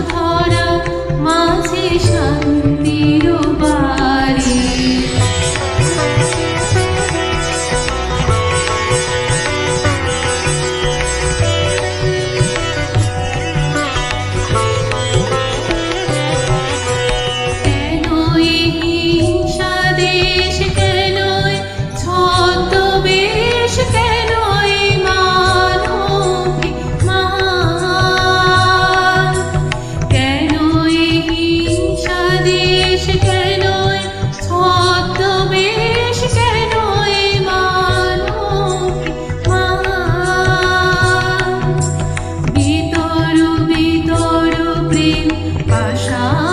পরিশোধরা মাঝে শান্তির বাড়ি 上。